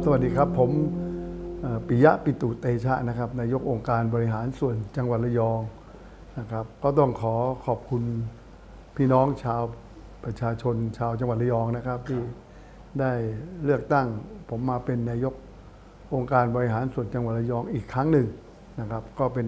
ครับสวัสดีครับ ผมเอ่อปิยะปิตุเตชะนะครับ นายกองค์การบริหารส่วนจังหวัดระยองนะครับ ก็ต้องขอขอบคุณพี่น้องชาวประชาชนชาวจังหวัดระยองนะครับ ที่ได้เลือกตั้ง ผมมาเป็นนายกองค์การบริหารส่วนจังหวัดระยองอีกครั้งหนึ่งนะครับ ก็เป็น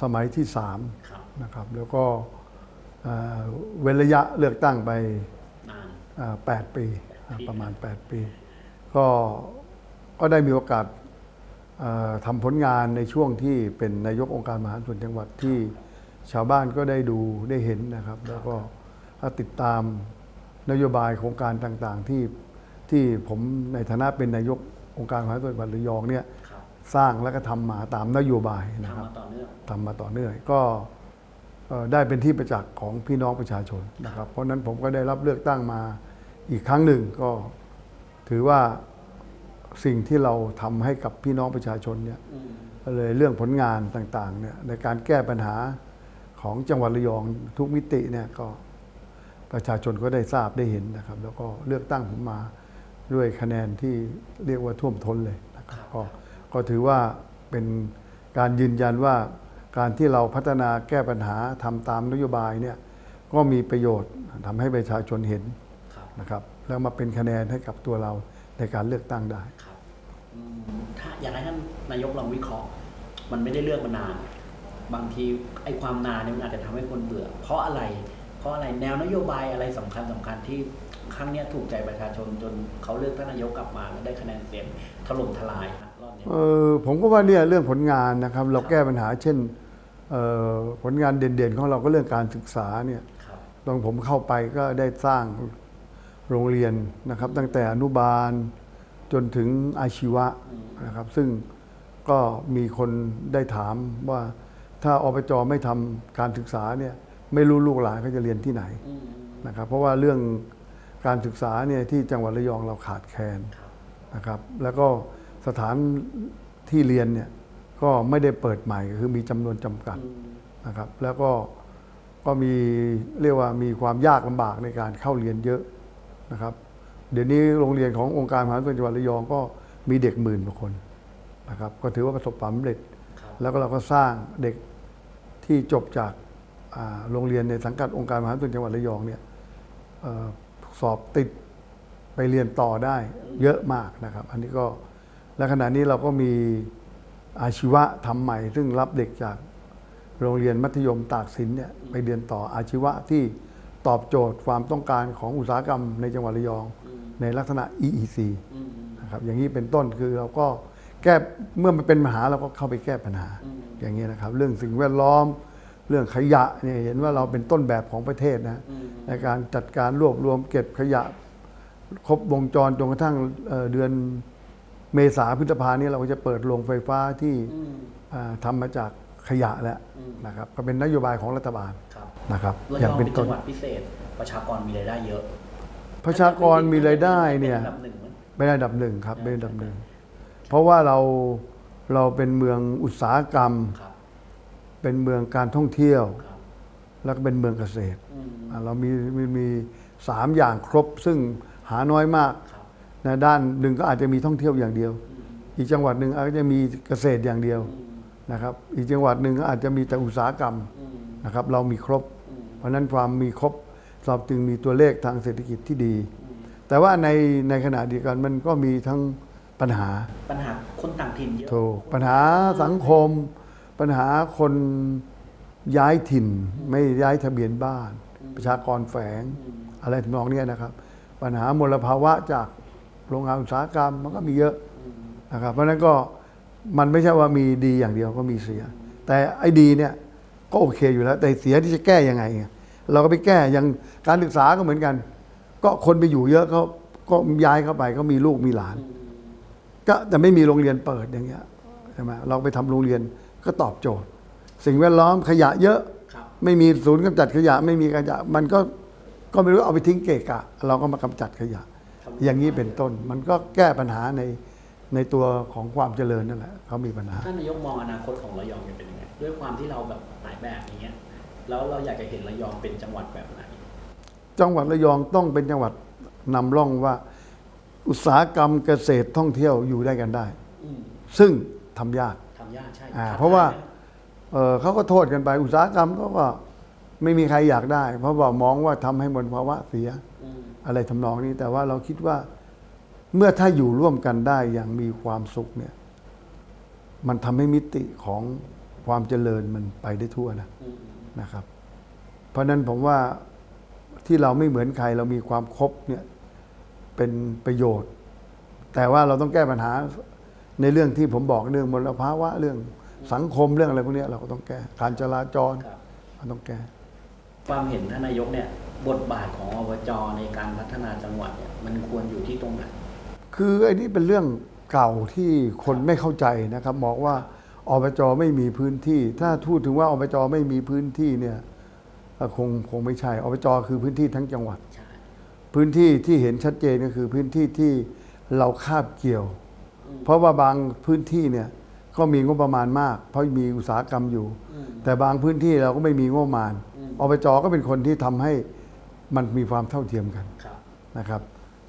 สมัยที่สามครับนะครับแล้วก็เอ่อเว้นระยะเลือกตั้งไปนานอ่า8ปีอ่าปีประมาณ 8 ปี ก็ ก็ได้มีโอกาสเอ่อทำผลงานในช่วงที่เป็นนายกองค์การมหาส่วนจังหวัดที่ชาวบ้านก็ได้ดูได้เห็นนะครับ แล้วก็ติดตามนโยบายโครงการต่างๆ ที่ที่ผมในฐานะเป็นนายกองค์การมหาส่วนจังหวัดระยองเนี่ยครับสร้างและก็ทำมาตามนโยบายนะครับทำมาต่อเนื่องทำมาต่อเนื่องก็เอ่อได้เป็นที่ประจักษ์ของพี่น้องประชาชนนะครับ เพราะฉะนั้นผมก็ได้รับเลือกตั้งมาอีกครั้งหนึ่งก็ถือว่า สิ่งที่เราทำให้กับพี่น้องประชาชนเนี่ยอืมก็เลยเรื่องผลงานต่างๆเนี่ยในการแก้ปัญหาของจังหวัดระยองทุกมิติเนี่ยก็ประชาชนก็ได้ทราบได้เห็นนะครับ แล้วก็เลือกตั้งผมมาด้วยคะแนนที่เรียกว่าท่วมท้นเลยนะครับก็ก็ถือว่าเป็นการยืนยันว่าการที่เราพัฒนาแก้ปัญหาทำตามนโยบายเนี่ยก็มีประโยชน์ทำให้ประชาชนเห็นครับนะครับ แล้วมาเป็นคะแนนให้กับตัวเรา ในการเลือกตั้งได้ ครับอืมถ้าอยากให้ท่านนายกลองวิเคราะห์ มันไม่ได้เลือกมานาน บางทีไอ้ความนานเนี่ยมันอาจจะทำให้คนเบื่อ เพราะอะไร เพราะอะไรแนวนโยบายอะไรสำคัญสำคัญที่ครั้งเนี้ยถูกใจประชาชนจนเขาเลือกท่านนายกกลับมาแล้วได้คะแนนเสียงถล่มทลายครับรอบเนี้ย เออผมก็ว่าเนี่ยเรื่องผลงานนะครับ เราแก้ปัญหาเช่นเอ่อผลงานเด่นๆ ของเราก็เรื่องการศึกษาเนี่ย ครับ ตอนผมเข้าไปก็ได้สร้าง โรงเรียนนะครับ ตั้งแต่อนุบาลจนถึงอาชีวะนะครับ ซึ่งก็มีคนได้ถามว่าถ้าอบจไม่ทำการศึกษาเนี่ยไม่รู้ลูกหลานเขาจะเรียนที่ไหนนะครับเพราะว่าเรื่องการศึกษาเนี่ยที่จังหวัดระยองเราขาดแคลนนะครับ แล้วก็สถานที่เรียนเนี่ยก็ไม่ได้เปิดใหม่คือมีจำนวนจำกัดนะครับ แล้วก็ก็มีเรียกว่ามีความยากลำบากในการเข้าเรียนเยอะ นะครับ เดี๋ยวนี้โรงเรียนขององค์การมหาวิทยาลัยจังหวัดระยองก็มีเด็กหมื่นกว่าคนนะครับ ก็ถือว่าประสบความสำเร็จครับแล้วก็เราก็สร้างเด็กที่จบจากอ่าโรงเรียนในสังกัดองค์การมหาวิทยาลัยจังหวัดระยองเนี่ยเอ่อสอบติดไปเรียนต่อได้เยอะมากนะครับ อันนี้ก็และขณะนี้เราก็มีอาชีวะทำใหม่ ซึ่งรับเด็กจากโรงเรียนมัธยมตากสินเนี่ยไปเรียนต่ออาชีวะที่ ตอบโจทย์ความต้องการของอุตสาหกรรมในจังหวัดระยอง ในลักษณะ EEC อืมนะครับอย่างนี้เป็นต้นคือเราก็แก้เมื่อมันเป็นปัญหาเราก็เข้าไปแก้ปัญหาอืมอย่างนี้นะครับ เรื่องสิ่งแวดล้อม เรื่องขยะเนี่ยเห็นว่าเราเป็นต้นแบบของประเทศนะอืมในการจัดการรวบรวมเก็บขยะ ครบวงจรจนกระทั่งเอ่อเดือนเมษาพฤษภานี้เราก็จะเปิดโรงไฟฟ้าที่อืมอ่าทำมาจาก ขยะแล้วอืม นะครับก็เป็นนโยบายของรัฐบาลครับนะครับระอยย่าองงเป็เป็นนต้จันงหวัดพิเศษ ประชากรมีรายได้เยอะประชากรมีรายได้เนี่ยป็อันดับหนึ่งมั้ย เป็นอันดับหนึ่งครับเป็นอันดับหนึ่งเพราะว่าเราเราเป็นเมืองอุตสาหกรรม ครับเป็นเมืองการท่องเที่ยว ครับแล้วก็เป็นเมืองเกษตรอืมอ่าเรามีมีมีสามอย่างครบซึ่งหาน้อยมากครับนะด้านหนึ่งก็อาจจะมีท่องเที่ยวอย่างเดียวอืมอีกจังหวัดหนึ่งอาจจะมีเกษตรอย่างเดียว อืม นะครับ อีกจังหวัดหนึ่งก็อาจจะมีแต่อุตสาหกรรมอืมนะครับ เรามีครบอืมเพราะฉะนั้นความมีครบเราจึงมีตัวเลขทางเศรษฐกิจที่ดี แต่ว่าในในขณะเดียวกันมันก็มีทั้งปัญหาปัญหาคนต่างถิ่นเยอะถูกปัญหาสังคม ปัญหาคนย้ายถิ่น ไม่ย้ายทะเบียนบ้าน ประชากรแฝงอืมอะไรทำนองเนี้ยนะครับ ปัญหามลภาวะจากโรงงานอุตสาหกรรมมันก็มีเยอะอืมนะครับ เพราะฉะนั้นก็ มันไม่ใช่ว่ามีดีอย่างเดียวก็มีเสีย แต่ไอ้ดีเนี่ยก็โอเคอยู่แล้ว แต่เสียที่จะแก้ยังไงไง เราก็ไปแก้อย่างการศึกษาก็เหมือนกัน ก็คนไปอยู่เยอะเขาก็ย้ายเข้าไปก็มีลูกมีหลาน ก็แต่ไม่มีโรงเรียนเปิดอย่างเงี้ยใช่ไหมเราไปทำโรงเรียนก็ตอบโจทย์ สิ่งแวดล้อมขยะเยอะไม่มีศูนย์กำจัดขยะ ไม่มีขยะ มันก็ก็ไม่รู้เอาไปทิ้งเกะกะ เราก็มากำจัดขยะ อย่างนี้เป็นต้น มันก็แก้ปัญหาใน ในตัวของความเจริญนั่นแหละเขามีปัญหา ท่านนายกมองอนาคตของระยองจะเป็นยังไงด้วยความที่เราแบบหลายแบบอย่างเงี้ยแล้วเราอยากจะเห็นระยองเป็นจังหวัดแบบไหนจังหวัดระยองต้องเป็นจังหวัดนำร่องว่า อุตสาหกรรมเกษตรท่องเที่ยวอยู่ได้กันได้ อืมซึ่งทำยาก ทำยากใช่อ่าทำเพราะว่า ได้ไหมเอ่อเขาก็โทษกันไป อุตสาหกรรมเขาก็ไม่มีใครอยากได้ เพราะว่ามองว่าทำให้มลภาวะเสีย อืมอะไรทำนองนี้แต่ว่าเราคิดว่า เมื่อถ้าอยู่ร่วมกันได้อย่างมีความสุขเนี่ย มันทำให้มิติของความเจริญมันไปได้ทั่วนะอืมนะครับ เพราะฉะนั้นผมว่าที่เราไม่เหมือนใครเรามีความครบเนี่ยเป็นประโยชน์ แต่ว่าเราต้องแก้ปัญหาในเรื่องที่ผมบอกเรื่องมลภาวะเรื่องสังคมเรื่องอะไรพวกเนี้ยเราก็ต้องแก้การจราจรครับเราต้องแก้ ความเห็นท่านนายกเนี่ยบทบาทของอบจในการพัฒนาจังหวัดเนี่ยมันควรอยู่ที่ตรงไหน คือไอ้นี่เป็นเรื่องเก่าที่คนไม่เข้าใจนะครับบอกว่าอบจไม่มีพื้นที่ ถ้าพูดถึงว่าอบจไม่มีพื้นที่เนี่ยเอ่อคงคงไม่ใช่อบจคือพื้นที่ทั้งจังหวัดใช่พื้นที่ที่เห็นชัดเจนก็คือพื้นที่ที่เราคาบเกี่ยว เพราะว่าบางพื้นที่เนี่ยก็มีงบประมาณมาก เพราะมีอุตสาหกรรมอยู่อืมแต่บางพื้นที่เราก็ไม่มีงบประมาณอืมอบจก็เป็นคนที่ทำให้มันมีความเท่าเทียมกันครับนะครับ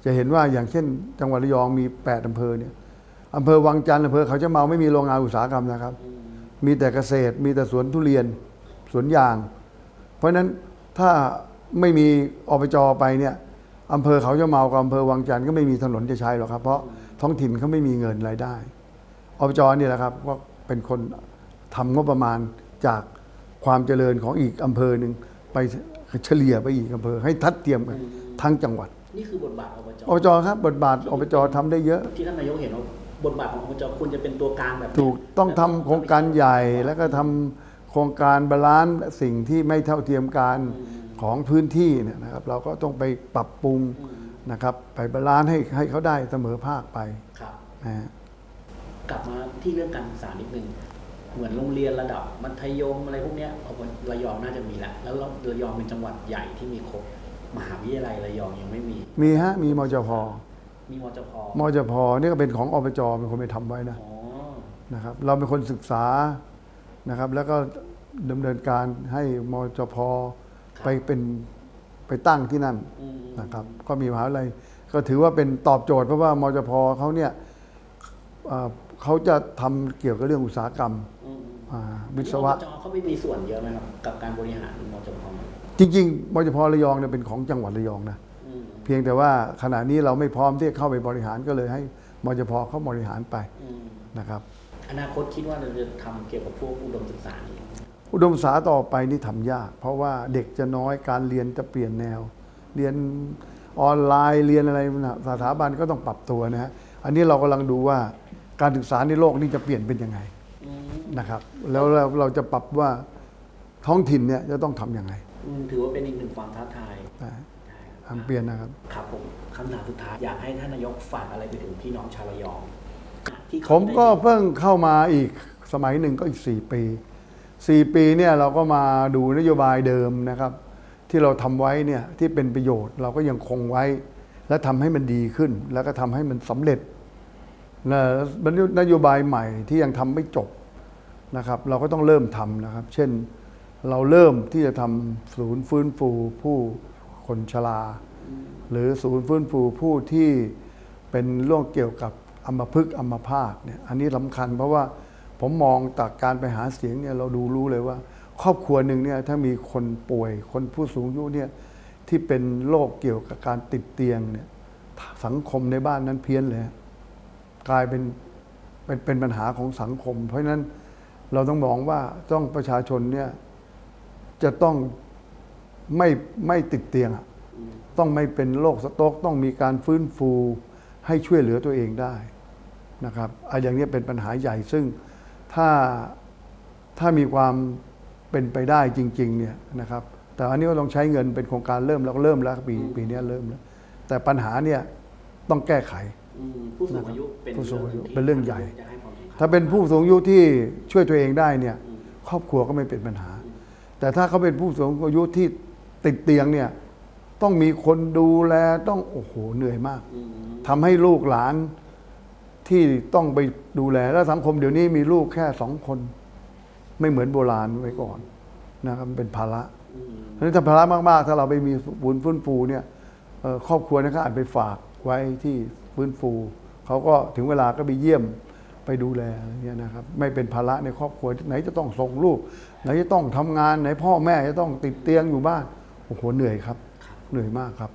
จะเห็นว่าอย่างเช่น จังหวัดระยองมี 8อำเภอเนี่ยอำเภอวังจันทร์อำเภอเขาจะเมาไม่มีโรงงานอุตสาหกรรมนะครับ มีแต่เกษตร มีแต่สวนทุเรียนสวนยาง เพราะฉะนั้นถ้าไม่มีอบจไปเนี่ยอำเภอเขาจะเมากับอำเภอวังจันทร์ก็ไม่มีถนนจะใช้หรอกครับ เพราะท้องถิ่นเขาไม่มีเงินรายได้อบจเนี่ยแหละครับก็เป็นคนทำงบประมาณจากความเจริญของอีกอำเภอหนึ่งไปเฉลี่ยไปอีกอำเภอให้ทัดเทียมกันทั้งจังหวัด นี่คือบทบาทอบจอบจครับ บทบาทอบจทำได้เยอะ ที่ท่านนายกเห็นว่าบทบาทของอบจควรจะเป็นตัวกลางแบบนี้ถูกต้องทำโครงการใหญ่แล้วก็ทำโครงการบาลานซ์สิ่งที่ไม่เท่าเทียมกันของพื้นที่เนี่ยนะครับ เราก็ต้องไปปรับปรุงอืมนะครับ ไปบาลานซ์ให้ให้เขาได้เสมอภาคไปครับนะฮะกลับมาที่เรื่องการศึกษานิดนึงเหมือนโรงเรียนระดับมัธยมอะไรพวกเนี้ยเอาไว้ระยองน่าจะมีแล้วแล้วระยองเป็นจังหวัดใหญ่ที่มีครบ มหาวิทยาลัยระยองยังไม่มี มีฮะมีมจพมีมจพมจพนี่ก็เป็นของอบจเป็นคนไปทำไว้นะอ๋อนะครับ เราเป็นคนศึกษานะครับ แล้วก็ดำเนินการให้มจพไปเป็นไปตั้งที่นั่นอืมนะครับ ก็มีมหาวิทยาลัยก็ถือว่าเป็นตอบโจทย์เพราะว่ามจพเขาเนี่ยเอ่อเขาจะทำเกี่ยวกับเรื่องอุตสาหกรรมอืมอ่าวิศวะมจเขาไม่มีส่วนเยอะไหมครับกับการบริหารมจพ จริงๆมจพระยองเนี่ยเป็นของจังหวัดระยองนะอืมเพียงแต่ว่าขณะนี้เราไม่พร้อมที่จะเข้าไปบริหารก็เลยให้มจพเขาบริหารไปอืมนะครับ อนาคตคิดว่าเราจะทำเกี่ยวกับพวกอุดมศึกษานี้อุดมศึกษาต่อไปนี่ทำยาก เพราะว่าเด็กจะน้อยการเรียนจะเปลี่ยนแนว เรียนออนไลน์เรียนอะไรนะสถาบันก็ต้องปรับตัวนะฮะอันนี้เรากำลังดูว่าการศึกษาในโลกนี้จะเปลี่ยนเป็นยังไงอืมนะครับ แล้วเราเราจะปรับว่าท้องถิ่นเนี่ยจะต้องทำยังไงอืม ถือว่าเป็นอีกหนึ่งความท้าทายนะได้ทำเปลี่ยนนะครับ ครับผมคำถามสุดท้ายอยากให้ท่านนายกฝากอะไรไปถึงพี่น้องชาวระยองที่ผเขามได้ก็เพิ่งเข้ามาอีกสมัยหนึ่งก็อีก 4 ปี 4 ปีเนี่ยเราก็มาดูนโยบายเดิมนะครับ ที่เราทำไว้เนี่ยที่เป็นประโยชน์เราก็ยังคงไว้ และทำให้มันดีขึ้น แล้วก็ทำให้มันสำเร็จและนโยบายใหม่ที่ยังทำไม่จบนะครับ เราก็ต้องเริ่มทำนะครับ เช่น เราเริ่มที่จะทำศูนย์ฟื้นฟูผู้คนชรา หรือศูนย์ฟื้นฟูผู้ที่เป็นโรคเกี่ยวกับอัมพฤกษ์อัมพาตเนี่ยอันนี้สำคัญเพราะว่าผมมองจากการไปหาเสียงเนี่ยเราดูรู้เลยว่า ครอบครัวหนึ่งเนี่ยถ้ามีคนป่วย คนผู้สูงอายุเนี่ยที่เป็นโรคเกี่ยวกับการติดเตียงเนี่ยสังคมในบ้านนั้นเพี้ยนเลย กลายเป็นเป็นเป็นปัญหาของสังคม เพราะฉะนั้นเราต้องมองว่าต้องประชาชนเนี่ย จะต้องไม่ไม่ติดเตียงอะอืมต้องไม่เป็นโรคสโต๊อกต้องมีการฟื้นฟูให้ช่วยเหลือตัวเองได้นะครับไอ้อย่างนี้เป็นปัญหาใหญ่ซึ่งถ้าถ้ามีความเป็นไปได้จริง ๆ เนี่ยนะครับ แต่อันนี้ก็ต้องใช้เงินเป็นโครงการเริ่มแล้วเริ่มแล้วปีปีเนี้ยเริ่มแล้วแต่ปัญหาเนี่ยต้องแก้ไขอืมผู้สูงอายุเป็นผู้สูงอายุที่เป็นเรื่องใหญ่จะให้ความสำคัญถ้าเป็นผู้สูงอายุที่ช่วยตัวเองได้เนี่ย ครอบครัวก็ไม่เป็นปัญหา แต่ถ้าเขาเป็นผู้สูงอายุที่ติดเตียงเนี่ย ต้องมีคนดูแลต้องโอ้โหเหนื่อยมากอืมทำให้ลูกหลานที่ต้องไปดูแลแล้วสังคมเดี๋ยวนี้มีลูกแค่สองคน ไม่เหมือนโบราณไว้ก่อนนะครับมันเป็นภาระอืมเพราะฉะนั้นถ้าภาระมากๆ ถ้าเราไปมีบุญฟื้นฟูเนี่ยเอ่อครอบครัวนั้นก็อาจไปฝากไว้ที่ฟื้นฟูเขาก็ถึงเวลาก็ไปเยี่ยม ไปดูแลอะไรเงี้ยนะครับไม่เป็นภาระในครอบครัวไหนจะต้องส่งลูกไหนจะต้องทำงานไหนพ่อแม่จะต้องติดเตียงอยู่บ้านโอ้โหเหนื่อยครับ เหนื่อยมากครับ